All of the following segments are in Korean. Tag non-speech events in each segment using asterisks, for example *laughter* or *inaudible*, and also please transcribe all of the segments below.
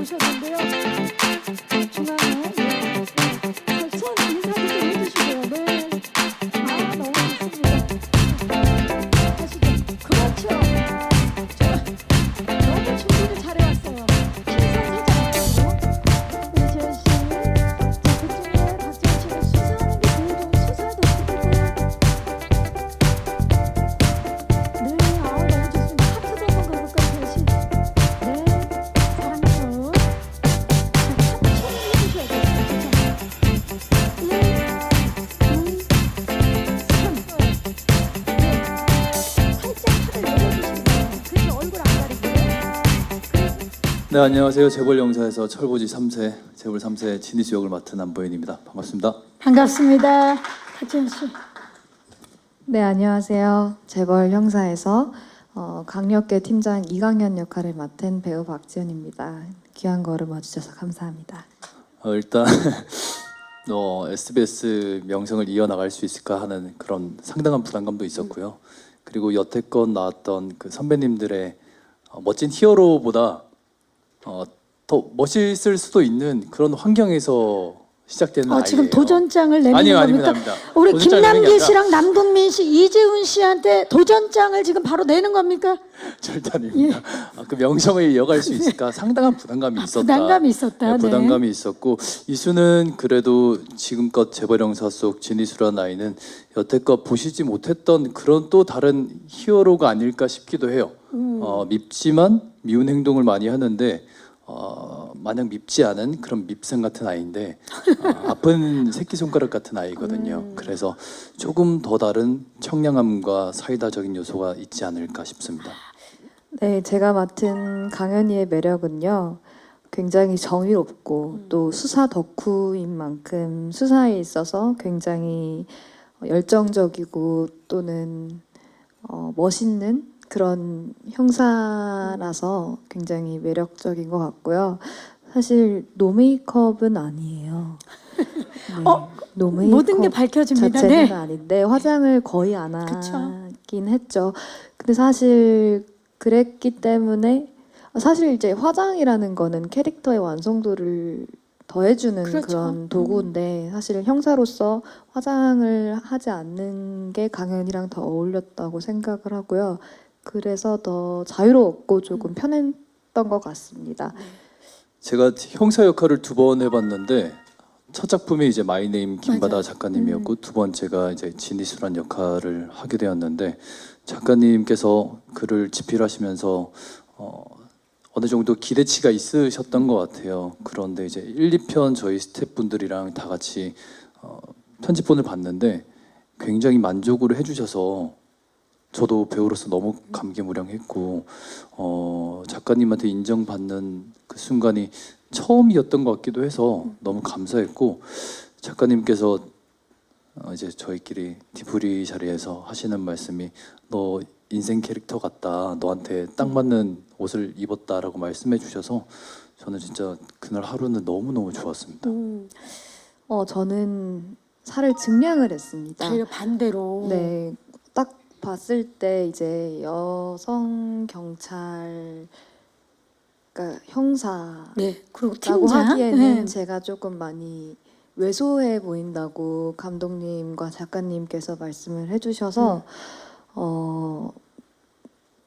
오셨는데요. 중앙에 네 안녕하세요 재벌 영사에서 철부지 3세 재벌 3세 진희수 역을 맡은 안보현입니다 반갑습니다. 반갑습니다. 하지연 씨. 네, 안녕하세요. 재벌 형사에서 어, 강력계 팀장 이강현 역할을 맡은 배우 박지연입니다. 귀한 걸음 와주셔서 감사합니다. 어, 일단 *laughs* 어, SBS 명성을 이어나갈 수 있을까 하는 그런 상당한 부담감도 있었고요. 그리고 여태껏 나왔던 그 선배님들의 어, 멋진 히어로보다 어, 더 멋있을 수도 있는 그런 환경에서 시작되는 어, 지금 아이예요. 도전장을 내미는 아니요, 겁니까? 아닙니다, 아닙니다. 우리 도전장을 내는 게 김남기 아니라 씨랑 남동민 씨, 이재훈 씨한테 도전장을 지금 바로 내는 겁니까? *laughs* 절대 아닙니다. 아, 그 명성을 이어갈 수 있을까 *laughs* 상당한 부담감이 있었다. 부담감이 있었다. 네, 네. 부담감이 있었고 이수는 그래도 지금껏 재벌영사 속 진이수란 아이는 여태껏 보시지 못했던 그런 또 다른 히어로가 아닐까 싶기도 해요. 음. 어, 밉지만 미운 행동을 많이 하는데 어, 마냥 밉지 않은 그런 밉생 같은 아이인데 어, *laughs* 아픈 새끼 손가락 같은 아이거든요. 음. 그래서 조금 더 다른 청량함과 사이다적인 요소가 있지 않을까 싶습니다. 네, 제가 맡은 강현이의 매력은요. 굉장히 정의롭고 또 수사 덕후인 만큼 수사에 있어서 굉장히 열정적이고 또는 어, 멋있는 그런 형사라서 굉장히 매력적인 것 같고요. 사실 노메이크업은 아니에요. *laughs* 네, 어, 노메이크업 모든 게 밝혀집니다. 자체는 네. 아닌데 화장을 거의 안 그쵸. 하긴 했죠. 근데 사실 그랬기 때문에 사실 이제 화장이라는 거는 캐릭터의 완성도를 더해주는 그 그렇죠. 런 도구인데 사실 형사로서 화장을 하지 않는 게 강현이랑 더 어울렸다고 생각을 하고요. 그래서 더 자유로웠고 음. 조금 편했던 것 같습니다. 제가 형사 역할을 두 번 해봤는데 첫 작품이 이제 마이네임 김바다 맞아요. 작가님이었고 음. 두 번째가 이제 진이수란 역할을 하게 되었는데 작가님께서 글을 집필하시면서 어, 어느 정도 기대치가 있으셨던 것 같아요. 그런데 이제 1, 2편 저희 스태프분들이랑 다 같이 어, 편집본을 봤는데 굉장히 만족을 해주셔서 저도 배우로서 너무 감개무량했고 어, 작가님한테 인정받는 그 순간이 처음이었던 것 같기도 해서 너무 감사했고 작가님께서 어, 이제 저희끼리 디프리 자리에서 하시는 말씀이 너 인생 캐릭터 같다 너한테 딱 맞는 옷을 입었다라고 말씀해 주셔서 저는 진짜 그날 하루는 너무 너무 좋았습니다. 음, 어, 저는 살을 증량을 했습니다. 저희가 반대로. 네, 딱 봤을 때 이제 여성 경찰, 그러니까 형사라고 네, 그리고 팀장. 하기에는 네. 제가 조금 많이 왜소해 보인다고 감독님과 작가님께서 말씀을 해주셔서 음. 어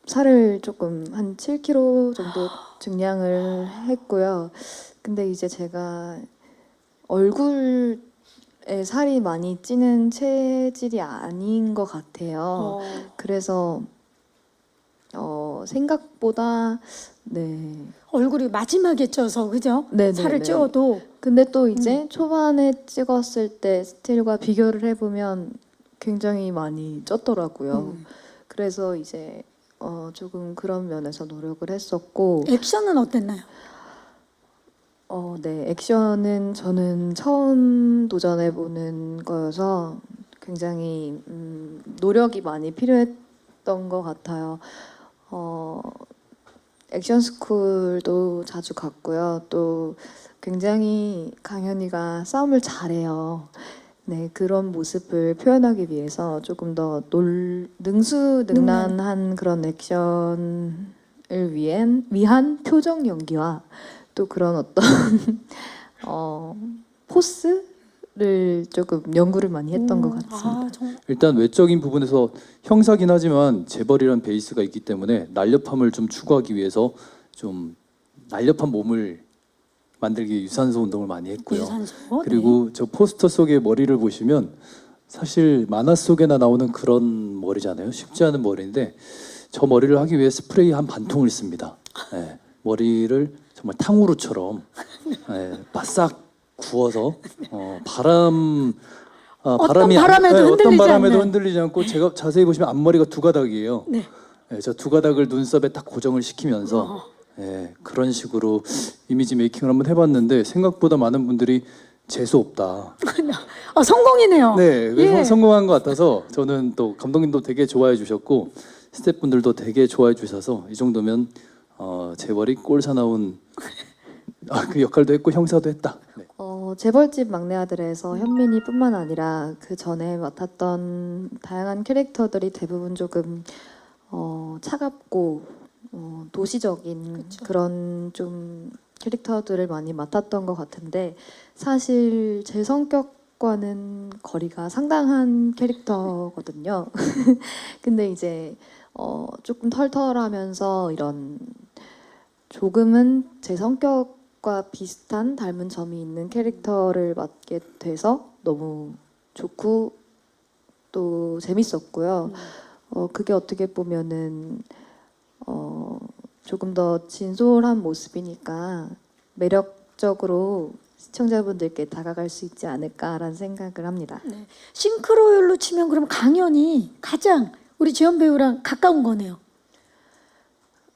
살을 조금 한 7kg 정도 *gasps* 증량을 했고요. 근데 이제 제가 얼굴 에 살이 많이 찌는 체질이 아닌 것 같아요. 어, 그래서 어 생각보다 네. 얼굴이 마지막에 쪄서 그죠? 네, 네, 살을 네. 쪄도 근데 또 이제 초반에 찍었을 때 스틸과 비교를 해보면 굉장히 많이 쪘더라고요. 음. 그래서 이제 어 조금 그런 면에서 노력을 했었고 액션은 어땠나요? 어, 네, 액션은 저는 처음 도전해보는 거여서 굉장히 음, 노력이 많이 필요했던 것 같아요. 어, 액션 스쿨도 자주 갔고요. 또 굉장히 강현이가 싸움을 잘해요. 네, 그런 모습을 표현하기 위해서 조금 더 놀, 능수능란한 그런 액션을 위한, 위한 표정 연기와 또 그런 어떤 *laughs* 어, 포스를 조금 연구를 많이 했던 것 음, 같습니다. 아, 정말. 일단 외적인 부분에서 형사긴 하지만 재벌이란 베이스가 있기 때문에 날렵함을 좀 추구하기 위해서 좀 날렵한 몸을 만들기 위해 유산소 운동을 많이 했고요. 유산소. 그리고 저 포스터 속의 머리를 보시면 사실 만화 속에나 나오는 그런 머리잖아요. 쉽지 않은 머리인데 저 머리를 하기 위해 스프레이 한 반 통을 씁니다. 예, 머리를 정말 탕후루처럼 예, 바싹 구워서 어, 바람 아, 어떤 바람에도 어떤 흔들리지 바람에도 않는. 흔들리지 않고 제가 자세히 보시면 앞머리가 두 가닥이에요. 네. 네, 저두 가닥을 눈썹에 딱 고정을 시키면서 예, 그런 식으로 이미지 메이킹을 한번 해봤는데 생각보다 많은 분들이 재수 없다. *laughs* 아, 성공이네요. 네, 그래서 예. 성공한 것 같아서 저는 또 감독님도 되게 좋아해 주셨고 스태프분들도 되게 좋아해 주셔서 이 정도면 어, 재벌이 꼴 사나운 아, 그 역할도 했고 형사도 했다. 네. 어, 재벌집 막내 아들에서 현민이뿐만 아니라 그 전에 맡았던 다양한 캐릭터들이 대부분 조금 어, 차갑고 어, 도시적인 그런좀 캐릭터들을 많이 맡았던 것 같은데 사실 제 성격과는 거리가 상당한 캐릭터거든요. *laughs* 근데 이제 어, 조금 털털하면서 이런 조금은 제 성격과 비슷한 닮은 점이 있는 캐릭터를 맡게 돼서 너무 좋고 또 재밌었고요. 어, 그게 어떻게 보면은 어, 조금 더 진솔한 모습이니까 매력적으로 시청자분들께 다가갈 수 있지 않을까라는 생각을 합니다. 네. 싱크로율로 치면 그럼 강연이 가장 우리 지연 배우랑 가까운 거네요.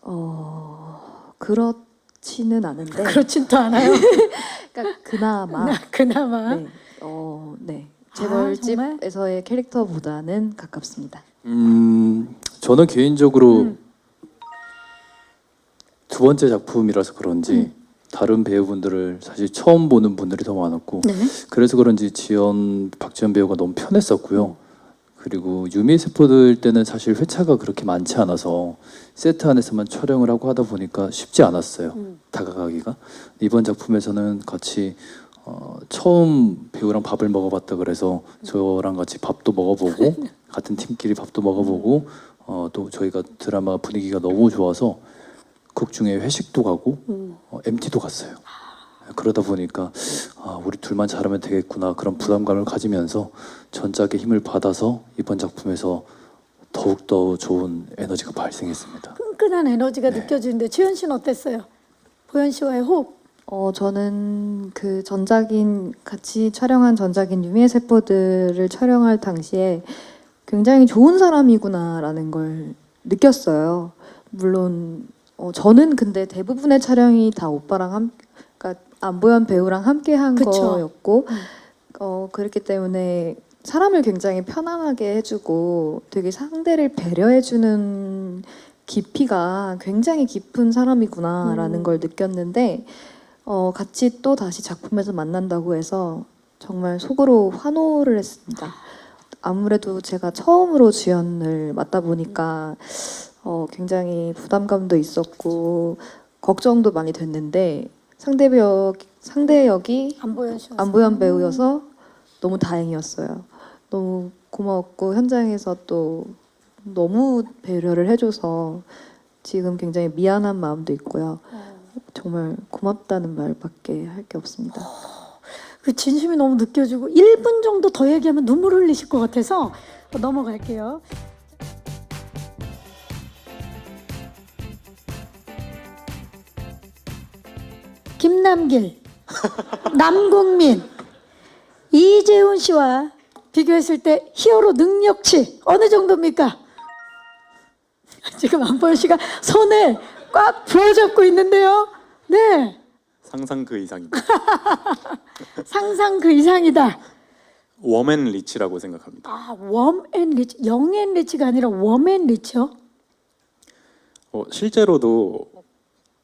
어, 그렇지는 않은데 *laughs* 그렇진 또 않아요. *laughs* 그러니까 그나마 그나마. 네, 어, 네. 아? 재벌집에서의 캐릭터보다는 가깝습니다. 음, 저는 개인적으로 음. 두 번째 작품이라서 그런지 음. 다른 배우분들을 사실 처음 보는 분들이 더 많았고 네. 그래서 그런지 지연 박지연 배우가 너무 편했었고요. 그리고 유미 세포들 때는 사실 회차가 그렇게 많지 않아서 세트 안에서만 촬영을 하고 하다 보니까 쉽지 않았어요. 음. 다가가기가 이번 작품에서는 같이 어, 처음 배우랑 밥을 먹어봤다 그래서 저랑 같이 밥도 먹어보고 *laughs* 같은 팀끼리 밥도 먹어보고 어, 또 저희가 드라마 분위기가 너무 좋아서 극 중에 회식도 가고 음. 어, MT도 갔어요. 그러다 보니까 아, 우리 둘만 잘하면 되겠구나 그런 부담감을 가지면서 전작의 힘을 받아서 이번 작품에서 더욱 더 좋은 에너지가 발생했습니다. 끈끈한 에너지가 네. 느껴지는데 지현 씨는 어땠어요? 보현 씨와의 호흡. 어, 저는 그 전작인 같이 촬영한 전작인 유미의 세포들을 촬영할 당시에 굉장히 좋은 사람이구나라는 걸 느꼈어요. 물론 어, 저는 근데 대부분의 촬영이 다 오빠랑 함, 안보현 배우랑 함께 한 그쵸. 거였고, 음. 어, 그렇기 때문에 사람을 굉장히 편안하게 해주고 되게 상대를 배려해주는 깊이가 굉장히 깊은 사람이구나라는 음. 걸 느꼈는데 어, 같이 또 다시 작품에서 만난다고 해서 정말 속으로 환호를 했습니다. 아무래도 제가 처음으로 주연을 맡다 보니까 어, 굉장히 부담감도 있었고 걱정도 많이 됐는데 상대 배역 상대 역이 안보현 씨. 안보현 배우여서 너무 다행이었어요. 너무 고마웠고 현장에서 또 너무 배려를 해줘서 지금 굉장히 미안한 마음도 있고요. 정말 고맙다는 말밖에 할 게 없습니다. 그 진심이 너무 느껴지고 1분 정도 더 얘기하면 눈물 흘리실 것 같아서 넘어갈게요. 김남길, *laughs* 남궁민, 이재훈 씨와 비교했을 때 히어로 능력치 어느 정도입니까? *laughs* 지금 안보현 씨가 손을 꽉 부어잡고 있는데요. 네, 상상 그 이상입니다. *laughs* 상상 그 이상이다. 웜앤 리치라고 생각합니다. 아, 웜앤 리치, 영앤 리치가 아니라 웜앤 리치요? 어, 실제로도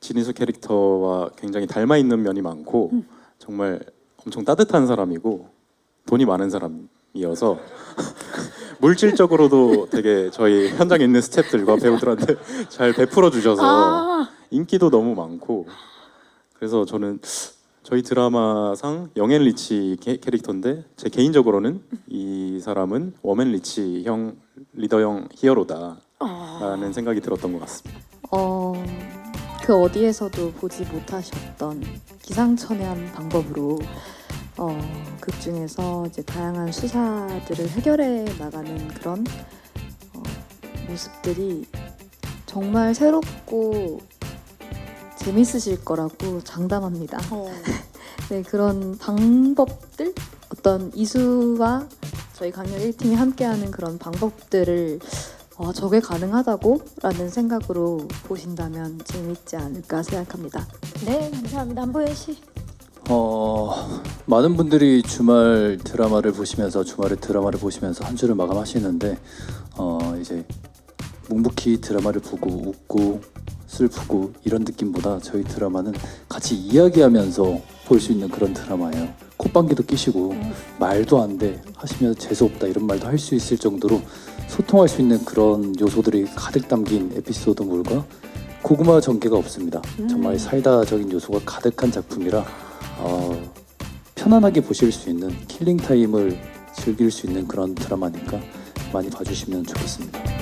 진희수 캐릭터와 굉장히 닮아 있는 면이 많고 정말 엄청 따뜻한 사람이고 돈이 많은 사람이어서 *laughs* 물질적으로도 되게 저희 현장에 있는 스태프들과 배우들한테 *laughs* 잘 베풀어 주셔서 아, 인기도 너무 많고 그래서 저는 저희 드라마상 영앤 리치 캐, 캐릭터인데 제 개인적으로는 이 사람은 워맨 리치 형 리더형 히어로다라는 생각이 들었던 것 같습니다. 어, 그 어디에서도 보지 못하셨던 기상천외한 방법으로 어, 극 중에서 이제 다양한 수사들을 해결해 나가는 그런 어, 모습들이 정말 새롭고 재밌으실 거라고 장담합니다. *laughs* 네, 그런 방법들 어떤 이수와 저희 강연 1팀이 함께하는 그런 방법들을 어, 저게 가능하다고 라는 생각으로 보신다면 재밌지 않을까 생각합니다. 네, 감사합니다. 안보현 씨. 어, 많은 분들이 주말 드라마를 보시면서 주말에 드라마를 보시면서 한 주를 마감하시는데 어, 이제 묵묵히 드라마를 보고 웃고 슬프고 이런 느낌보다 저희 드라마는 같이 이야기하면서 볼 수 있는 그런 드라마예요. 콧방귀도 끼시고 말도 안 돼 하시면서 재수 없다 이런 말도 할 수 있을 정도로 소통할 수 있는 그런 요소들이 가득 담긴 에피소드물과 고구마 전개가 없습니다. 정말 사이다적인 요소가 가득한 작품이라 어, 편안하게 보실 수 있는 킬링 타임을 즐길 수 있는 그런 드라마니까 많이 봐주시면 좋겠습니다.